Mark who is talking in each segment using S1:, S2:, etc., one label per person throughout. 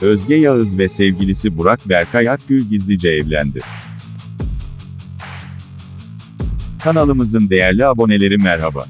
S1: Özge Yağız ve sevgilisi Burak Berkay Akgül gizlice evlendi. Kanalımızın değerli aboneleri merhaba.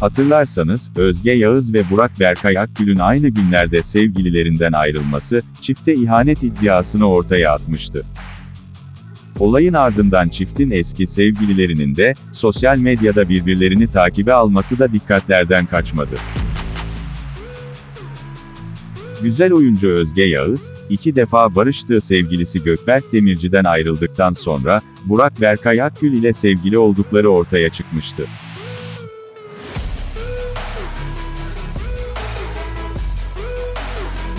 S1: Hatırlarsanız, Özge Yağız ve Burak Berkay Akgül'ün aynı günlerde sevgililerinden ayrılması, çifte ihanet iddiasını ortaya atmıştı. Olayın ardından çiftin eski sevgililerinin de, sosyal medyada birbirlerini takibe alması da dikkatlerden kaçmadı. Güzel oyuncu Özge Yağız, iki defa barıştığı sevgilisi Gökberk Demirci'den ayrıldıktan sonra, Burak Berkay Akgül ile sevgili oldukları ortaya çıkmıştı.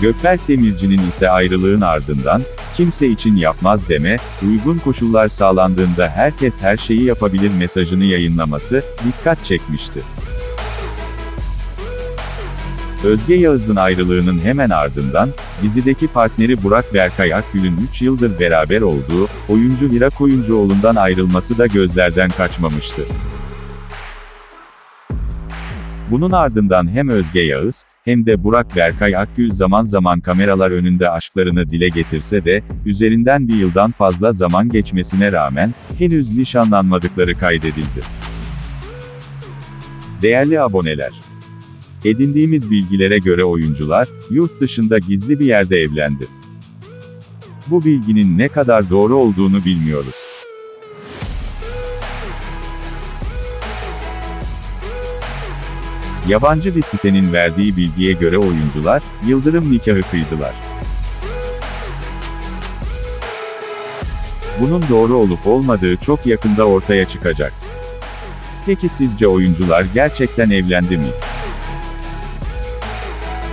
S1: Gökberk Demirci'nin ise ayrılığın ardından, kimse için yapmaz deme, uygun koşullar sağlandığında herkes her şeyi yapabilir mesajını yayınlaması, dikkat çekmişti. Özge Yağız'ın ayrılığının hemen ardından, dizideki partneri Burak Berkay Akgül'ün 3 yıldır beraber olduğu, oyuncu Hira Koyuncuoğlu'ndan ayrılması da gözlerden kaçmamıştı. Bunun ardından hem Özge Yağız, hem de Burak Berkay Akgül zaman zaman kameralar önünde aşklarını dile getirse de, üzerinden bir yıldan fazla zaman geçmesine rağmen, henüz nişanlanmadıkları kaydedildi. Değerli aboneler, Edindiğimiz bilgilere göre oyuncular, yurt dışında gizli bir yerde evlendi. Bu bilginin ne kadar doğru olduğunu bilmiyoruz. Yabancı bir sitenin verdiği bilgiye göre oyuncular, yıldırım nikahı kıydılar. Bunun doğru olup olmadığı çok yakında ortaya çıkacak. Peki sizce oyuncular gerçekten evlendi mi?